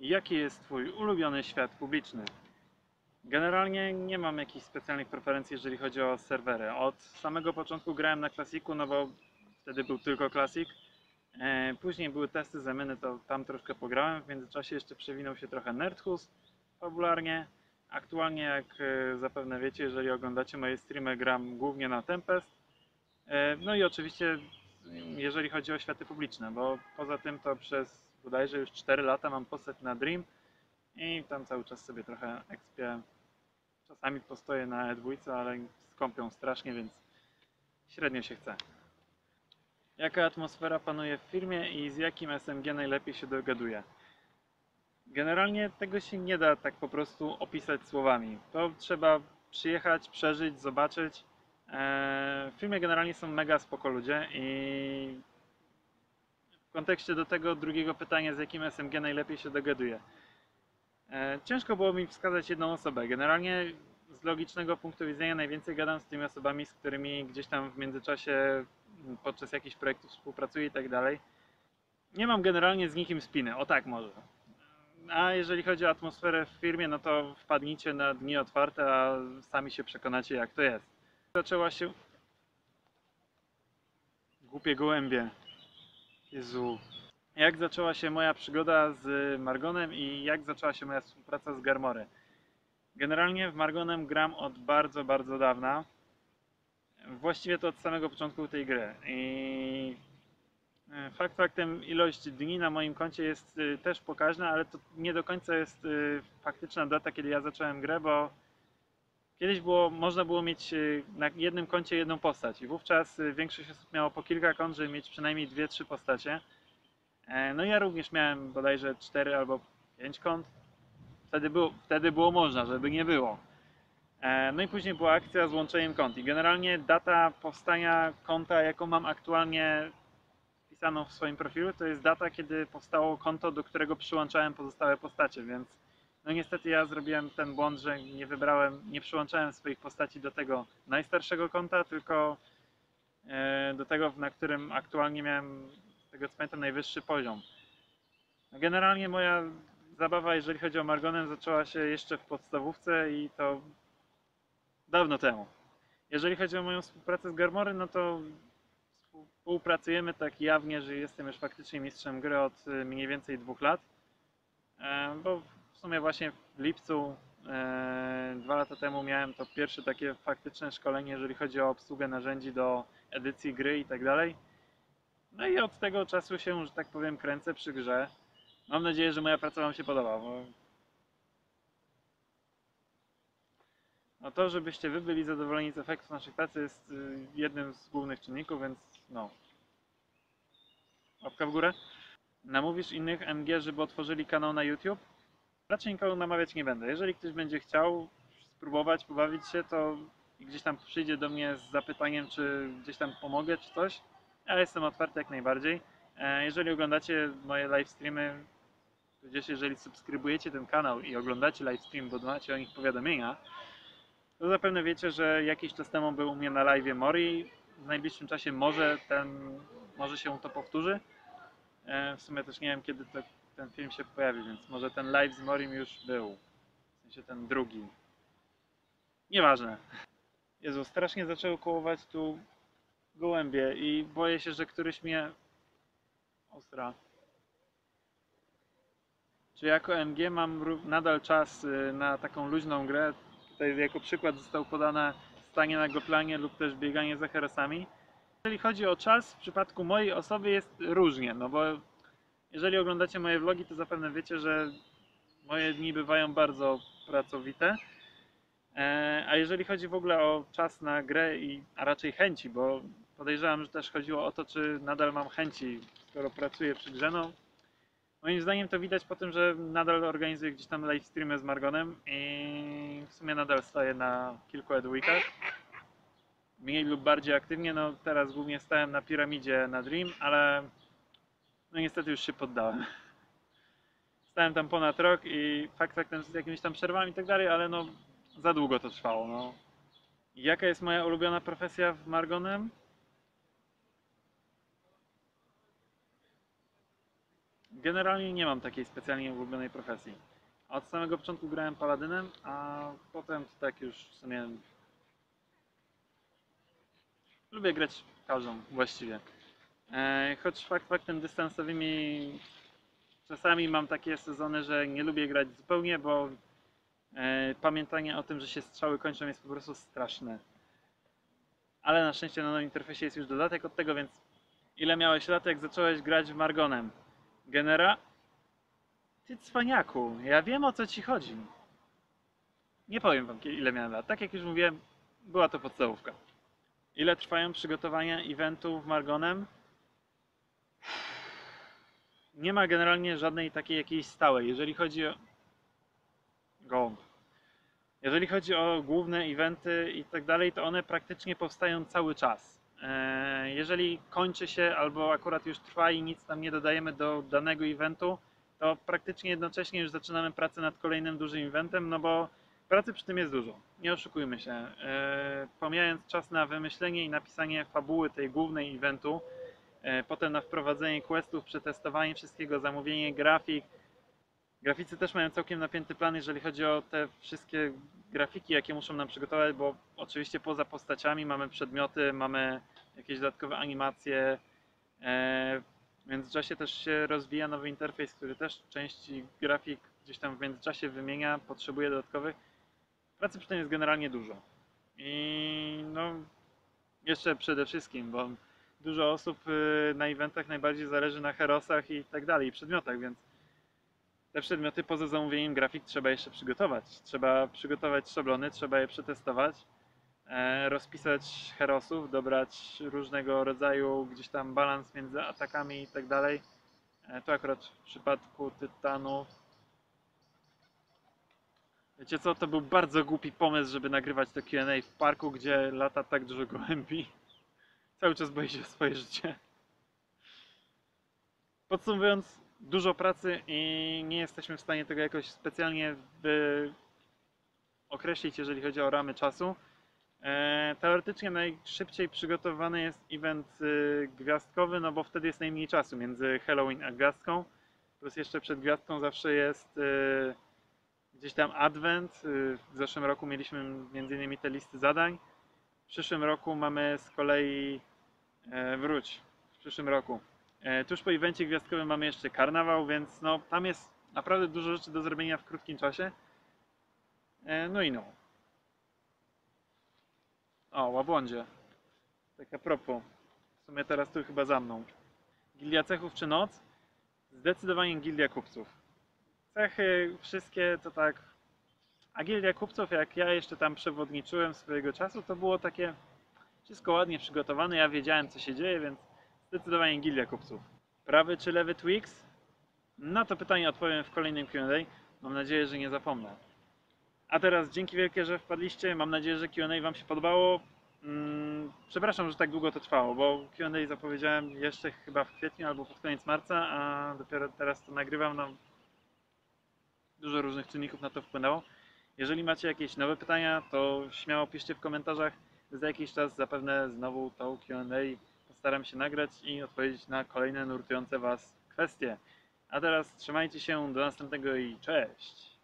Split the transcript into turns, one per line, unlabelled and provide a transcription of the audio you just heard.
Jaki jest Twój ulubiony świat publiczny? Generalnie nie mam jakichś specjalnych preferencji, jeżeli chodzi o serwery. Od samego początku grałem na klasiku, no bo wtedy był tylko klasik. E, Później były testy zameny, to tam troszkę pograłem. W międzyczasie jeszcze przewinął się trochę Nerdhus fabularnie. Aktualnie, jak e, zapewne wiecie, jeżeli oglądacie moje streamy, gram głównie na Tempest. E, No i oczywiście, jeżeli chodzi o światy publiczne, bo poza tym to przez bodajże już 4 lata mam postać na Dream i tam cały czas sobie trochę ekspię. Czasami postoję na E2, ale skąpią strasznie, więc średnio się chce. Jaka atmosfera panuje w firmie i z jakim SMG najlepiej się dogaduje? Generalnie tego się nie da tak po prostu opisać słowami. To trzeba przyjechać, przeżyć, zobaczyć. W filmie generalnie są mega spoko ludzie i kontekście do tego drugiego pytania, z jakim SMG najlepiej się dogaduje. Eee, Ciężko było mi wskazać jedną osobę. Generalnie z logicznego punktu widzenia najwięcej gadam z tymi osobami, z którymi gdzieś tam w międzyczasie m, podczas jakichś projektów współpracuję i tak dalej. Nie mam generalnie z nikim spiny, o tak może. A jeżeli chodzi o atmosferę w firmie, no to wpadnijcie na dni otwarte, a sami się przekonacie jak to jest. Zaczęła się... Głupie gołębie. Jezu. Jak zaczęła się moja przygoda z Margonem i jak zaczęła się moja współpraca z Garmory? Generalnie w Margonem gram od bardzo, bardzo dawna. Właściwie to od samego początku tej gry. I e, fakt faktem ilość dni na moim koncie jest y, też pokaźna, ale to nie do końca jest y, faktyczna data, kiedy ja zacząłem grę, bo kiedyś było, można było mieć y, na jednym koncie jedną postać i wówczas y, większość osób miało po kilka kont, żeby mieć przynajmniej dwie, trzy postacie. E, No ja również miałem bodajże 4 albo 5 kont. Wtedy było, wtedy było można, żeby nie było. E, No i później była akcja z łączeniem kont. I generalnie data powstania konta, jaką mam aktualnie wpisaną w swoim profilu, to jest data, kiedy powstało konto, do którego przyłączałem pozostałe postacie, więc no niestety ja zrobiłem ten błąd, że nie wybrałem, nie przyłączałem swoich postaci do tego najstarszego konta, tylko e, do tego, na którym aktualnie miałem, tego co pamiętam, najwyższy poziom. Generalnie moja zabawa, jeżeli chodzi o Margonem, zaczęła się jeszcze w podstawówce i to dawno temu. Jeżeli chodzi o moją współpracę z Garmory, no to współpracujemy tak jawnie, że jestem już faktycznie mistrzem gry od y, mniej więcej dwóch lat. E, Bo w sumie właśnie w lipcu e, dwa lata temu miałem to pierwsze takie faktyczne szkolenie, jeżeli chodzi o obsługę narzędzi do edycji gry i tak dalej. No i od tego czasu się, że tak powiem, kręcę przy grze. Mam nadzieję, że moja praca Wam się podoba, bo no to, żebyście Wy byli zadowoleni z efektu naszej pracy jest y, jednym z głównych czynników, więc no. Łapka w górę. Namówisz innych MG, żeby otworzyli kanał na YouTube? Raczej nikogo namawiać nie będę. Jeżeli ktoś będzie chciał spróbować, pobawić się, to gdzieś tam przyjdzie do mnie z zapytaniem, czy gdzieś tam pomogę, czy coś. Ja jestem otwarty jak najbardziej. E, Jeżeli oglądacie moje live streamy, tudzież jeżeli subskrybujecie ten kanał i oglądacie live stream, bo macie o nich powiadomienia, to zapewne wiecie, że jakiś czas temu był u mnie na live Mori. W najbliższym czasie może ten, może się to powtórzy. E, W sumie też nie wiem, kiedy to, ten film się pojawi, więc może ten live z Morim już był. W sensie ten drugi. Nieważne. Jezu, strasznie zaczęły kołować tu gołębie i boję się, że któryś mnie ostra. Czy jako MG mam nadal czas y, na taką luźną grę? Tutaj jako przykład został podane stanie na goplanie lub też bieganie za herosami. Jeżeli chodzi o czas, w przypadku mojej osoby jest różnie, no bo jeżeli oglądacie moje vlogi, to zapewne wiecie, że moje dni bywają bardzo pracowite. E, A jeżeli chodzi w ogóle o czas na grę i a raczej chęci, bo podejrzewam, że też chodziło o to, czy nadal mam chęci, skoro pracuję przy grze, no Moim zdaniem to widać po tym, że nadal organizuję gdzieś tam live streamy z Margonem i w sumie nadal stoję na kilku edweekach. Mniej lub bardziej aktywnie, no teraz głównie stałem na piramidzie na Dream, ale no niestety już się poddałem. Stałem tam ponad rok i fakt faktem z jakimiś tam przerwami i tak dalej, ale no za długo to trwało, no. Jaka jest moja ulubiona profesja w Margonem? Generalnie nie mam takiej specjalnie ulubionej profesji. Od samego początku grałem paladynem, a potem to tak już w sumie lubię grać każdą właściwie. E, choć fakt faktem dystansowymi czasami mam takie sezony, że nie lubię grać zupełnie, bo e, pamiętanie o tym, że się strzały kończą jest po prostu straszne. Ale na szczęście na nowym interfejsie jest już dodatek od tego, więc ile miałeś lat, jak zacząłeś grać w Margonem? Genera? Ty cwaniaku, ja wiem o co ci chodzi. Nie powiem wam ile miałem lat. Tak jak już mówiłem, była to podstawówka. Ile trwają przygotowania eventu w Margonem? Nie ma generalnie żadnej takiej jakiejś stałej. Jeżeli chodzi o. Gołąb. Jeżeli chodzi o główne eventy i tak dalej, to one praktycznie powstają cały czas. E, Jeżeli kończy się albo akurat już trwa i nic tam nie dodajemy do danego eventu, to praktycznie jednocześnie już zaczynamy pracę nad kolejnym dużym eventem, no bo pracy przy tym jest dużo. Nie oszukujmy się. E, Pomijając czas na wymyślenie i napisanie fabuły tej głównej eventu, potem na wprowadzenie questów, przetestowanie wszystkiego, zamówienie grafik. Graficy też mają całkiem napięty plan, jeżeli chodzi o te wszystkie grafiki, jakie muszą nam przygotować, bo oczywiście poza postaciami mamy przedmioty, mamy jakieś dodatkowe animacje. E, w międzyczasie też się rozwija nowy interfejs, który też części grafik gdzieś tam w międzyczasie wymienia, potrzebuje dodatkowych. Pracy przy tym jest generalnie dużo. I no, jeszcze przede wszystkim, bo dużo osób y, na eventach najbardziej zależy na herosach i tak dalej, i przedmiotach, więc te przedmioty poza zamówieniem grafik trzeba jeszcze przygotować. Trzeba przygotować szablony, trzeba je przetestować, e, rozpisać herosów, dobrać różnego rodzaju gdzieś tam balans między atakami i tak dalej. E, To akurat w przypadku tytanów. Wiecie co, to był bardzo głupi pomysł, żeby nagrywać to Q&A w parku, gdzie lata tak dużo gołębi. Cały czas boję się o swoje życie. Podsumowując, dużo pracy i nie jesteśmy w stanie tego jakoś specjalnie określić, jeżeli chodzi o ramy czasu. E, teoretycznie najszybciej przygotowany jest event y, gwiazdkowy, no bo wtedy jest najmniej czasu między Halloween a gwiazdką. Plus jeszcze przed gwiazdką zawsze jest y, gdzieś tam advent. Y, w zeszłym roku mieliśmy m.in. te listy zadań. W przyszłym roku mamy z kolei wróć. W przyszłym roku. E, tuż po evencie gwiazdkowym mamy jeszcze karnawał, więc no tam jest naprawdę dużo rzeczy do zrobienia w krótkim czasie. E, no i no. O, łabłądzie. Tak a propos. W sumie teraz tu chyba za mną. Gildia cechów czy noc? Zdecydowanie gildia kupców. Cechy wszystkie to tak. A gildia kupców, jak ja jeszcze tam przewodniczyłem swojego czasu, to było takie wszystko ładnie przygotowane. Ja wiedziałem co się dzieje, więc zdecydowanie gildia kupców. Prawy czy lewy Twix? Na to pytanie odpowiem w kolejnym Q&A. Mam nadzieję, że nie zapomnę. A teraz dzięki wielkie, że wpadliście. Mam nadzieję, że Q&A Wam się podobało. Mm, Przepraszam, że tak długo to trwało, bo Q&A zapowiedziałem jeszcze chyba w kwietniu albo pod koniec marca, a dopiero teraz to nagrywam. No, dużo różnych czynników na to wpłynęło. Jeżeli macie jakieś nowe pytania, to śmiało piszcie w komentarzach. Za jakiś czas zapewne znowu tą Q&A postaram się nagrać i odpowiedzieć na kolejne nurtujące Was kwestie. A teraz trzymajcie się, do następnego i cześć!